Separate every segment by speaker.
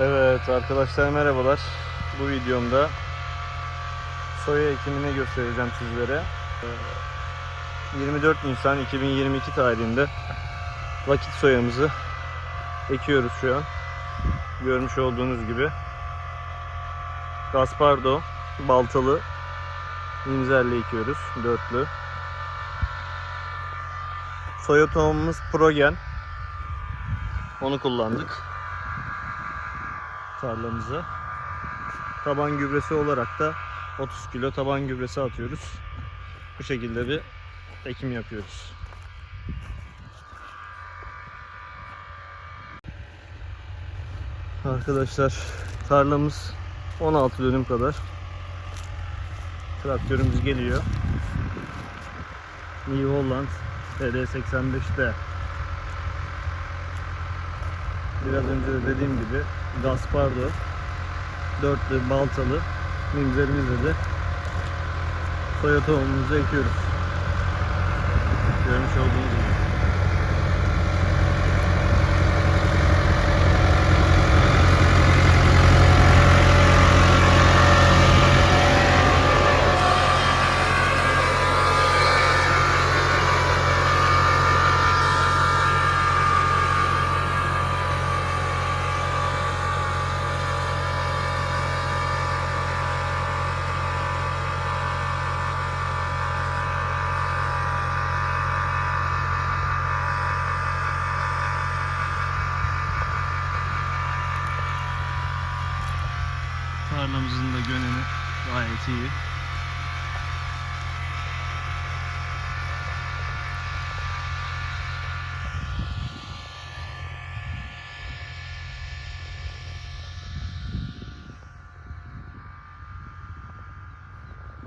Speaker 1: Evet arkadaşlar merhabalar. Bu videomda soya ekimini göstereceğim sizlere. Ee, 24 Nisan 2022 tarihinde vakit soyamızı ekiyoruz şu an. Görmüş olduğunuz gibi. Gaspardo baltalı minzerle ekiyoruz. Dörtlü. Soya tohumumuz Progen. Onu kullandık tarlamıza. Taban gübresi olarak da 30 kilo taban gübresi atıyoruz. Bu şekilde bir ekim yapıyoruz. Arkadaşlar tarlamız 16 dönüm kadar. Traktörümüz geliyor. New Holland TD85'te Biraz önce de dediğim gibi Gaspardo dörtlü baltalı mimzerimizle de soya tohumumuzu ekiyoruz. Görmüş olduğunuz gibi. Tarlamızın da gönemi gayet iyi.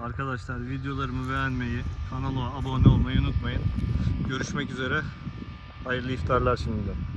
Speaker 1: Arkadaşlar videolarımı beğenmeyi, kanala abone olmayı unutmayın. Görüşmek üzere. Hayırlı iftarlar şimdiden.